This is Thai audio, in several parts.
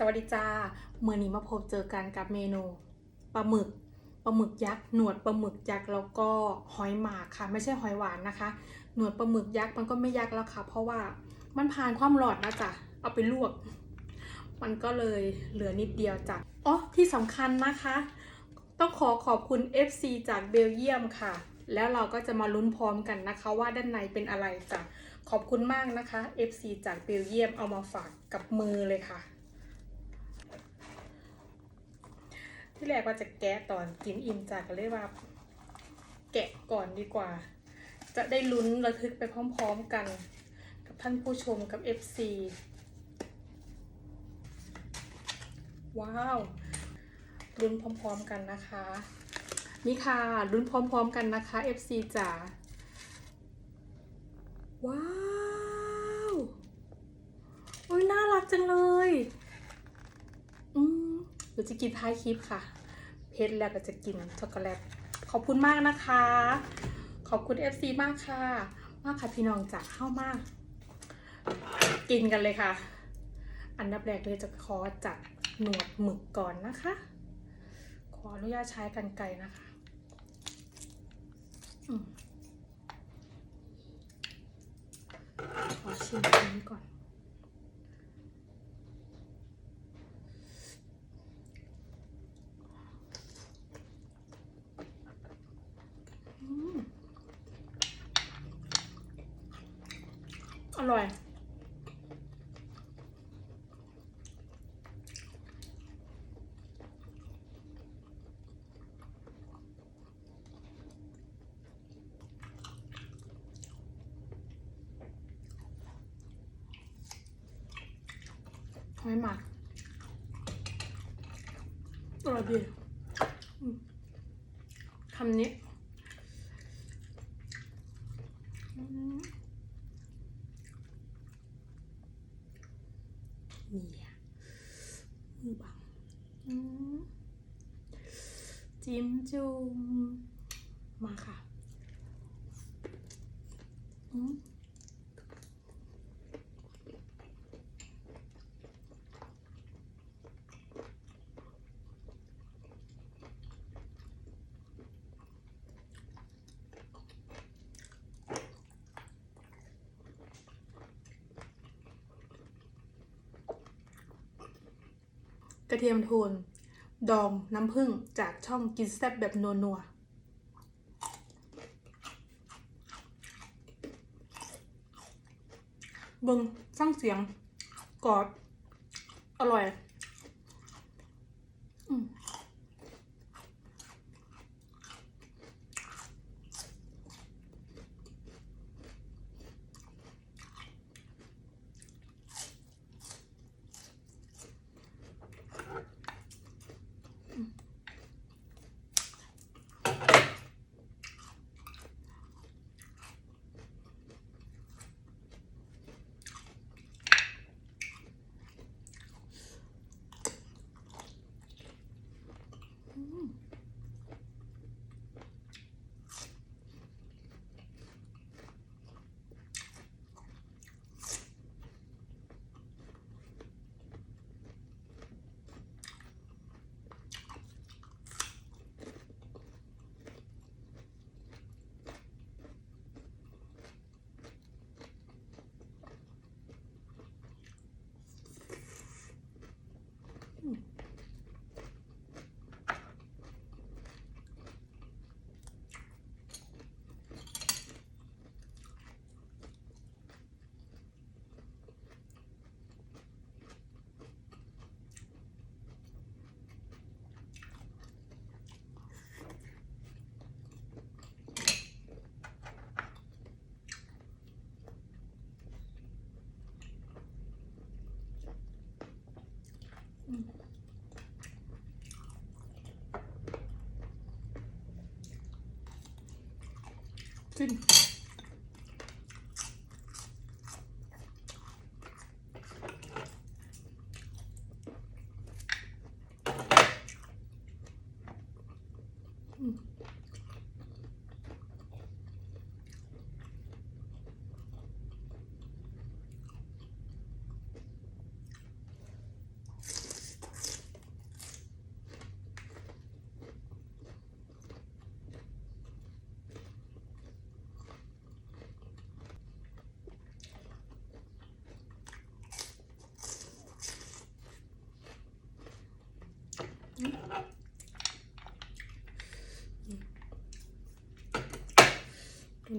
สวัสดีจ้าเมื่อนี้มาพบเจอกันกับเมนูปลาหมึกปลาหมึกยักษ์หนวดปลาหมึกยักษ์แล้วก็หอยหมากค่ะ ไม่ใช่หอยหวานนะคะ หนวดปลาหมึกยักษ์มันก็ไม่ยักษ์แล้วค่ะ เพราะว่ามันผ่านความหลอดแล้วจ้ะเอาไปลวก มันก็เลยเหลือนิดเดียวจ้ะอ๋อที่สำคัญนะคะ ต้องขอขอบคุณ FC จากเบลเยียมค่ะ แล้วเราก็จะมาลุ้นพร้อมกันนะคะ ว่าด้านในเป็นอะไรจ้ะขอบคุณมากนะคะ FC จากเบลเยียมเอามาฝากกับมือเลยค่ะ ที่แรกว่าจะแกะตอนกินอิ่มจากก็เลยว่า แกะก่อนดีกว่า จะได้ลุ้นระทึกไปพร้อมๆกัน กับท่านผู้ชมกับ FC ว้าวลุ้นพร้อมๆกันนะคะ นี่ค่ะลุ้นพร้อมๆกันนะคะ FC จ๋าว้าว โอ้ยน่ารักจังเลย จะกินท้ายคลิปค่ะ เพชรแล้วก็จะกินช็อกโกแลต ขอบคุณมากนะคะ ขอบคุณ FC มากค่ะ มากค่ะพี่น้องจากเข้ามาก กินกันเลยค่ะ อันดับแรกเลยจะขอจัดหนวดหมึกก่อนนะคะ ขออนุญาตใช้กันไกรนะคะอขอชิมอันนี้ก่อน อืม อร่อย หอยหมักอร่อยดีคำนี้อืมนี่อะมือบังอืม จิ้มจุ่มมาค่ะอืมกระเทียมโทน ดองน้ำผึ้งจากช่องกินแซ่บแบบนัวๆเบึงสร้างเสียงกรอบอร่อย อืม ขึ้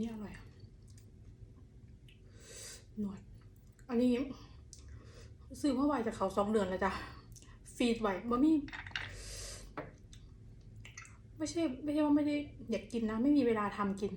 นี้อร่อยหนวด อันนี้ซื้อเพื่อไวจากเขาสองเดือนแล้วจ้ะ ฟีดไว้บะมี่ไม่ใช่ ไม่ใช่ว่าไม่ได้อยากกินนะ ไม่มีเวลาทำกิน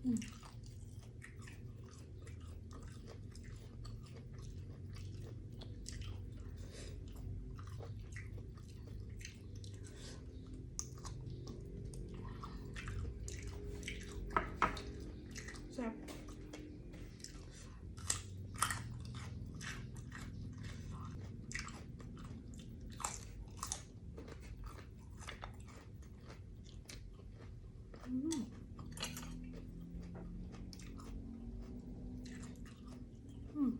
แซ่บอืมอืม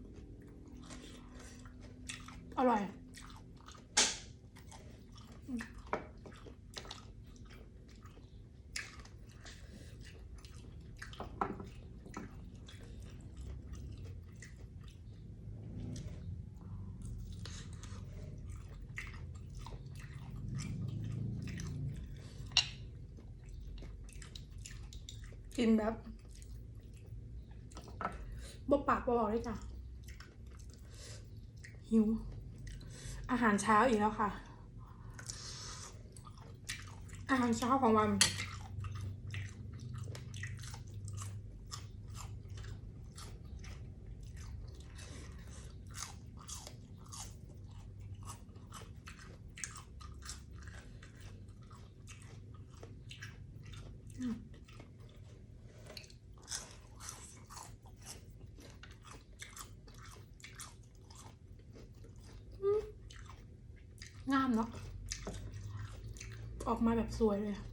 อร่อย กินแบบบปากบบอกเลยจ้ะหิว อาหารเช้าอีกแล้วค่ะ อาหารเช้าของวัน ออกมาแบบสวยเลยอะ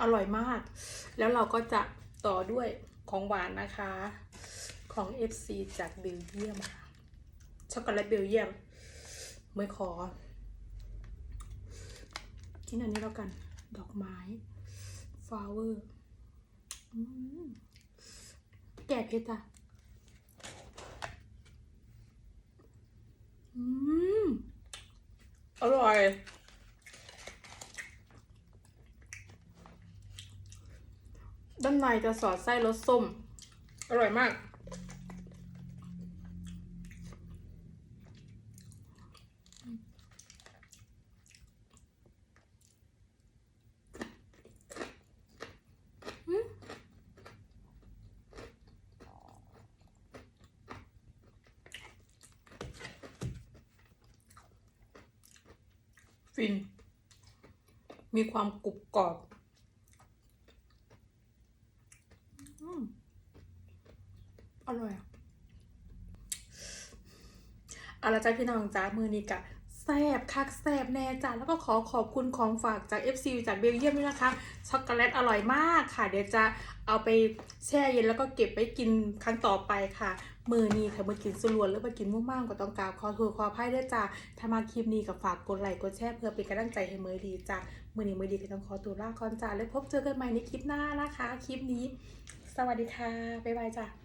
อร่อยมาก แล้วเราก็จะ ต่อด้วยของหวานนะคะ ของ FC จากเบลเยียมค่ะ ช็อกโกแลตเบลเยียมไม่ขอกินอันนี้แล้วกัน ดอกไม้ฟลาวเวอร์แก่เพชรอะอืมอร่อย ด้านในจะสอดไส้รสส้ม อร่อยมาก ฟิน มีความกรุบกรอบ อืมอ ร่อยอะเอาละจ้าพี่น้องจ้ามือนี้กะแซบคักแซบแน่จ้าแล้วก็ขอขอบคุณของฝากจาก FC จากเบลเยียมด้วยนะคะ ช็อกโกแลตอร่อยมากค่ะ เดี๋ยวจะเอาไปแช่เย็นแล้วก็เก็บไว้กินครั้งต่อไปค่ะ มือนี้ค่ะมือกินสลวนหรือมากินมุ่งมั่งก็ต้องกราบขอโทษขออภัยด้วยจ้าถ้ามาคลิปนี้ก็ฝากกดไลค์กดแชร์เพื่อเป็นกำลังใจให้มือดีจ้ามือนี้มือดีก็ต้องขอตัวลาก่อนจ้าแล้วพบเจอกันใหม่ในคลิปหน้านะคะ คลิปนี้ สวัสดีค่ะบ๊ายบายจ้า